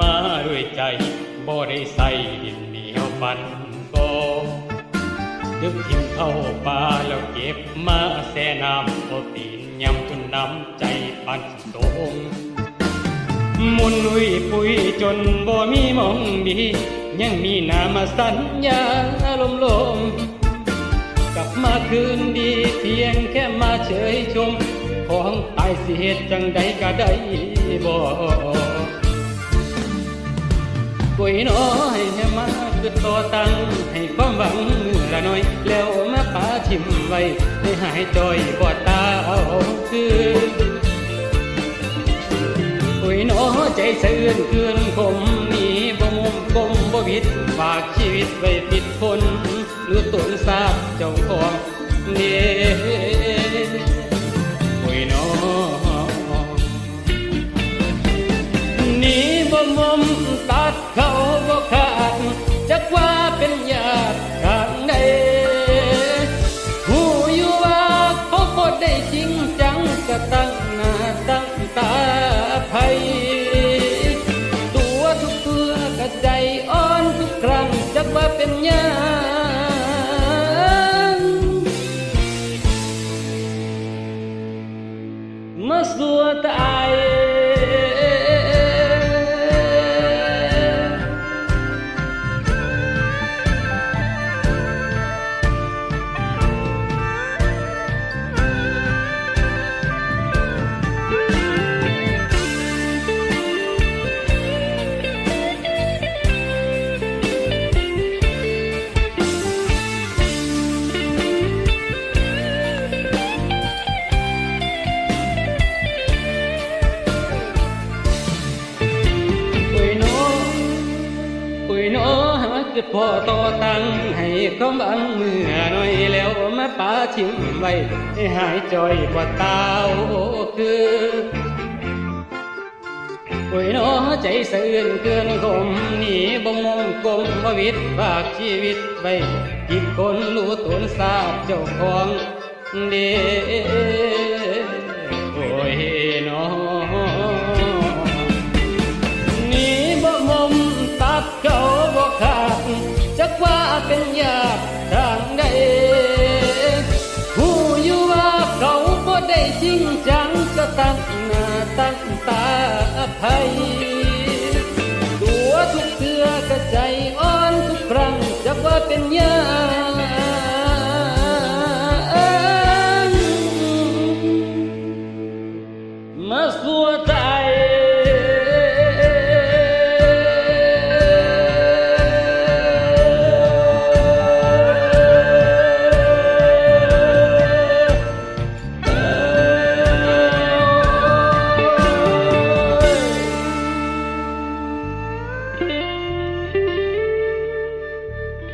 มาด้วยใจบ่ได้ใส่ดินเหนียวปันก็ดึกทิมเข้าป่าแล้วเก็บมาแซ่น้ำเอาตีนยำจนน้ำใจปันโตงมุนลุยปุยจนบ่มีมองดียังมีนามาสัญญาลมลมกลับมาคืนดีเพียงแค่มาเฉยชม ของตายสิเหตุจังใดก็ได้บ อกกวยน้อยให้มาคือต่อตังให้ความหวังมือละน้อย แล้วมาปาทิมไว้ให้หายจอยบ่ตาเอาคือปุยหนอใจเสื่อนเคือนคมนี่บ่มุมกลมบ่ผิดฝากชีวิตไว้ผิดคน หรือตนทราบเจ้าของเน่ คือพ่อต่อตังให้เขาบังมือหน่อยแล้วมาป่าชิมไว้ให้หายจอยกว่าตาคือปุยโนใจเสื่อนเกินคมหนีบ่มงกลมบ่วิตฝากชีวิตไว้กิดคนรู้ตนทราบเจ้าของเด้ จริงจังก็ตั้งหน้าตั้งตาอภัยตัวทุกเสือก็ใจอ่อนทุกครั้งจักว่าเป็นยา